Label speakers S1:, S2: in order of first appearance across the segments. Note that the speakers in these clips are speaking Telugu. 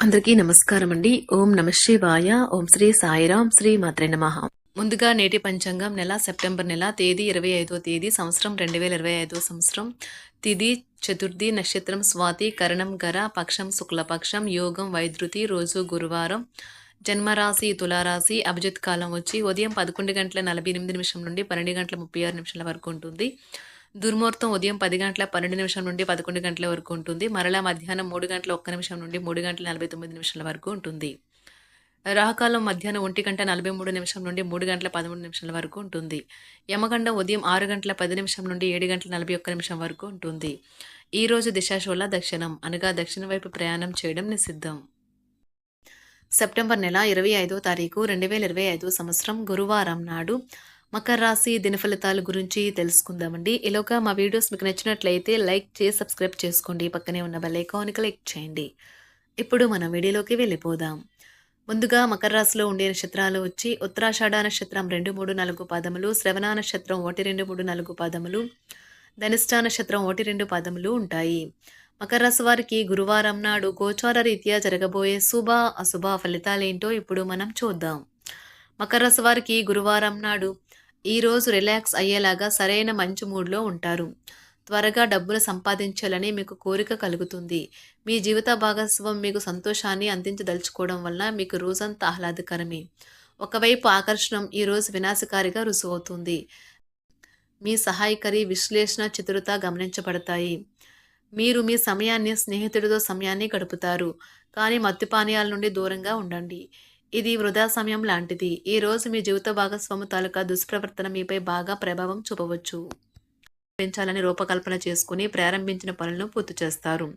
S1: అందరికీ నమస్కారం అండి ఓం నమ శివాయ. ఓం శ్రీ సాయిరాం. శ్రీ మాత్రే నమ. ముందుగా నేటి పంచాంగం నెల సెప్టెంబర్ నెల తేదీ ఇరవై ఐదో తేదీ సంవత్సరం రెండు వేల ఇరవై ఐదో సంవత్సరం. తిది చతుర్థి నక్షత్రం స్వాతి కరణం గర పక్షం శుక్లపక్షం యోగం వైద్యుతి రోజు గురువారం. జన్మరాశి తులారాశి అభిజిత్ కాలం వచ్చి ఉదయం పదకొండు గంటల నలభై ఎనిమిది నిమిషం నుండి పన్నెండు గంటల ముప్పై ఆరు నిమిషాల వరకు ఉంటుంది. దుర్ముహూర్తం ఉదయం పది గంటల పన్నెండు నిమిషం నుండి పదకొండు గంటల వరకు ఉంటుంది. మరలా మధ్యాహ్నం మూడు గంటల ఒక్క నిమిషం నుండి మూడు గంటల నలభై తొమ్మిది నిమిషాల వరకు ఉంటుంది. రాహకాలం మధ్యాహ్నం ఒంటి గంట నలభై మూడు నిమిషం నుండి మూడు గంటల పదమూడు నిమిషాల వరకు ఉంటుంది. యమగండం ఉదయం ఆరు గంటల పది నిమిషం నుండి ఏడు గంటల నలభై ఒక్క నిమిషం వరకు ఉంటుంది. ఈ రోజు దిశాశోళ దక్షిణం. అనగా దక్షిణ వైపు ప్రయాణం చేయడం నిషిద్ధం. సెప్టెంబర్ నెల ఇరవై ఐదో తారీఖు రెండు వేల ఇరవై ఐదో సంవత్సరం గురువారం నాడు మకర రాశి దినఫలితాల గురించి తెలుసుకుందామండి. ఇలాగా మా వీడియోస్ మీకు నచ్చినట్లయితే లైక్ చేసి సబ్స్క్రైబ్ చేసుకోండి. పక్కనే ఉన్న బెల్ ఐకాన్ క్లిక్ చేయండి. ఇప్పుడు మనం వీడియోలోకి వెళ్ళిపోదాం. ముందుగా మకర రాశిలో ఉండే నక్షత్రాలు వచ్చి ఉత్తరాషాఢ నక్షత్రం రెండు మూడు నాలుగు పాదములు శ్రవణ నక్షత్రం ఒకటి రెండు మూడు నాలుగు పాదములు ధనిష్ట నక్షత్రం ఒకటి రెండు పాదములు ఉంటాయి. మకర రాశి వారికి గురువారం నాడు గోచార రీత్యా జరగబోయే శుభ అశుభ ఫలితాలేంటో ఇప్పుడు మనం చూద్దాం. మకర రాశి వారికి గురువారం నాడు ఈ రోజు రిలాక్స్ అయ్యేలాగా సరైన మంచి మూడ్లో ఉంటారు. త్వరగా డబ్బులు సంపాదించాలని మీకు కోరిక కలుగుతుంది. మీ జీవిత భాగస్వామి మీకు సంతోషాన్ని అందించదలుచుకోవడం వల్ల మీకు రోజంతా ఆహ్లాదకరమే. ఒకవైపు ఆకర్షణం ఈ రోజు వినాశకారిగా రుసువవుతుంది మీ సహాయకరి విశ్లేషణ చతురత గమనించబడతాయి. మీరు మీ సమయాన్ని స్నేహితుడితో సమయాన్ని గడుపుతారు. కానీ మద్యపానీయాల నుండి దూరంగా ఉండండి. ఇది వృధా సమయం లాంటిది. ఈ రోజు మీ జీవిత భాగస్వామి తాలూకా దుష్ప్రవర్తన మీపై బాగా ప్రభావం చూపవచ్చు. పెంచాలని రూపకల్పన చేసుకుని ప్రారంభించిన పనులను పూర్తి చేస్తారు.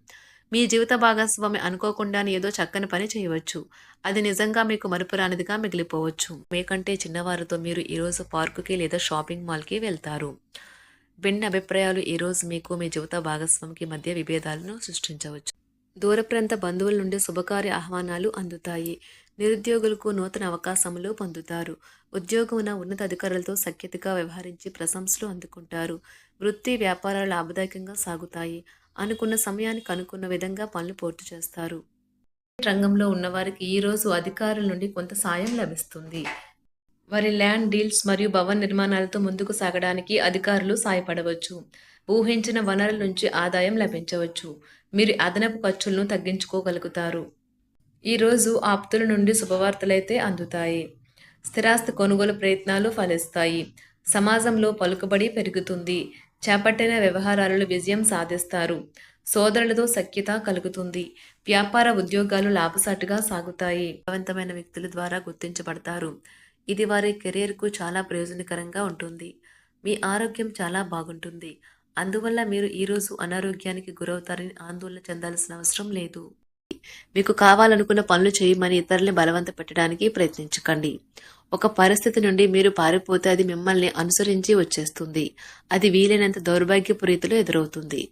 S1: మీ జీవిత భాగస్వామి అనుకోకుండానే ఏదో చక్కని పని చేయవచ్చు. అది నిజంగా మీకు మరుపురానిదిగా మిగిలిపోవచ్చు. మీకంటే చిన్నవారితో మీరు ఈరోజు పార్కుకి లేదా షాపింగ్ మాల్కి వెళ్తారు. భిన్న అభిప్రాయాలు ఈరోజు మీకు మీ జీవిత భాగస్వామికి మధ్య విభేదాలను సృష్టించవచ్చు. దూర ప్రాంత బంధువుల నుండి శుభకార్య ఆహ్వానాలు అందుతాయి. నిరుద్యోగులకు నూతన అవకాశములు పొందుతారు. ఉద్యోగమున ఉన్నత అధికారులతో సఖ్యతగా వ్యవహరించి ప్రశంసలు అందుకుంటారు. వృత్తి వ్యాపారాలు లాభదాయకంగా సాగుతాయి. అనుకున్న సమయానికి అనుకున్న విధంగా పనులు పూర్తి చేస్తారు. రంగంలో ఉన్నవారికి ఈ రోజు అధికారుల నుండి కొంత సాయం లభిస్తుంది. వారి ల్యాండ్ డీల్స్ మరియు భవన నిర్మాణాలతో ముందుకు సాగడానికి అధికారులు సాయపడవచ్చు. ఊహించిన వనరుల నుంచి ఆదాయం లభించవచ్చు. మీరు అదనపు ఖర్చులను తగ్గించుకోగలుగుతారు. ఈరోజు ఆప్తుల నుండి శుభవార్తలైతే అందుతాయి. స్థిరాస్తి కొనుగోలు ప్రయత్నాలు ఫలిస్తాయి. సమాజంలో పలుకుబడి పెరుగుతుంది. చేపట్టిన వ్యవహారాలలో విజయం సాధిస్తారు. సోదరులతో సఖ్యత కలుగుతుంది. వ్యాపార ఉద్యోగాలు లాభసాటుగా సాగుతాయి. బలవంతమైన వ్యక్తుల ద్వారా గుర్తించబడతారు. ఇది వారి కెరీర్కు చాలా ప్రయోజనకరంగా ఉంటుంది. మీ ఆరోగ్యం చాలా బాగుంటుంది. అందువల్ల మీరు ఈరోజు అనారోగ్యానికి గురవుతారని ఆందోళన చెందాల్సిన అవసరం లేదు. మీకు కావాలనుకున్న పనులు చేయమని ఇతరుల్ని బలవంత పెట్టడానికి ప్రయత్నించకండి. ఒక పరిస్థితి నుండి మీరు పారిపోతే అది మిమ్మల్ని అనుసరించి వచ్చేస్తుంది. అది వీలైనంత దౌర్భాగ్యపు రీతిలో ఎదురవుతుంది.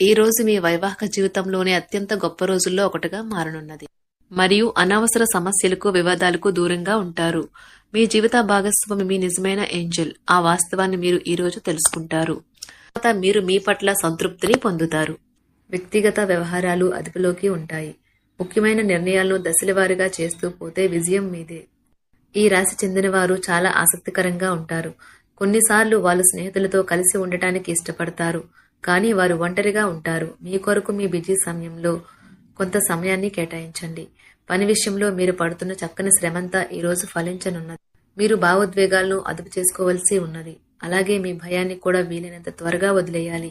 S1: ఈ రోజు మీ వైవాహిక జీవితంలోనే అత్యంత గొప్ప రోజుల్లో ఒకటిగా మారనున్నది. మరియు అనవసర సమస్యలకు వివాదాలకు దూరంగా ఉంటారు. మీ జీవిత భాగస్వామి మీ నిజమైన ఏంజల్. ఆ వాస్తవాన్ని మీరు ఈ రోజు తెలుసుకుంటారు. తర్వాత మీరు మీ పట్ల సంతృప్తిని పొందుతారు. వ్యక్తిగత వ్యవహారాలు అదుపులోకి ఉంటాయి. ముఖ్యమైన నిర్ణయాలను దశలవారీగా చేస్తూ పోతే విజయం మీదే. ఈ రాశి చెందినవారు చాలా ఆసక్తికరంగా ఉంటారు. కొన్నిసార్లు వాళ్ళు స్నేహితులతో కలిసి ఉండటానికి ఇష్టపడతారు. కానీ వారు ఒంటరిగా ఉంటారు. మీ కొరకు మీ బిజీ సమయంలో కొంత సమయాన్ని కేటాయించండి. పని విషయంలో మీరు పడుతున్న చక్కని శ్రమంతా ఈరోజు ఫలించనున్నది. మీరు భావోద్వేగాలను అదుపు చేసుకోవలసి ఉన్నది. అలాగే మీ భయాన్ని కూడా వీలైనంత త్వరగా వదిలేయాలి.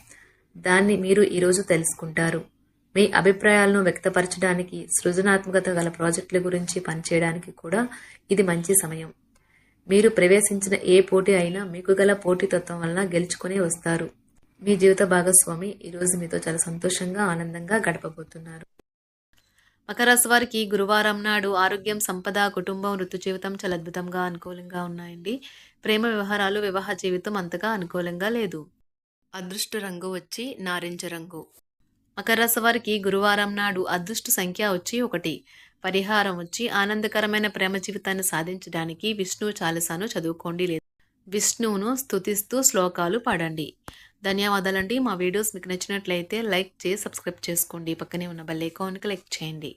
S1: దాన్ని మీరు ఈరోజు తెలుసుకుంటారు. మీ అభిప్రాయాలను వ్యక్తపరచడానికి సృజనాత్మకత గల ప్రాజెక్టుల గురించి పనిచేయడానికి కూడా ఇది మంచి సమయం. మీరు ప్రవేశించిన ఏ పోటీ అయినా మీకు గల పోటీతత్వం వలన గెలుచుకునే వస్తారు. మీ జీవిత భాగస్వామి ఈరోజు మీతో చాలా సంతోషంగా ఆనందంగా గడపబోతున్నారు. మకర వారికి గురువారం నాడు ఆరోగ్యం సంపద కుటుంబం ఋతు జీవితం చాలా అద్భుతంగా అనుకూలంగా ఉన్నాయండి. ప్రేమ వ్యవహారాలు వివాహ జీవితం అంతగా అనుకూలంగా లేదు. అదృష్ట రంగు వచ్చి నారింజ రంగు. మకర వారికి గురువారం నాడు అదృష్ట సంఖ్య వచ్చి ఒకటి. పరిహారం వచ్చి ఆనందకరమైన ప్రేమ జీవితాన్ని సాధించడానికి విష్ణు చాలసాను చదువుకోండి లేదు. విష్ణువును స్థుతిస్తూ శ్లోకాలు పాడండి. ధన్యవాదాలండి. మా వీడియోస్ మీకు నచ్చినట్లయితే లైక్ చేసి సబ్స్క్రైబ్ చేసుకోండి. పక్కనే ఉన్న బెల్ ఐకాన్కి క్లిక్ చేయండి.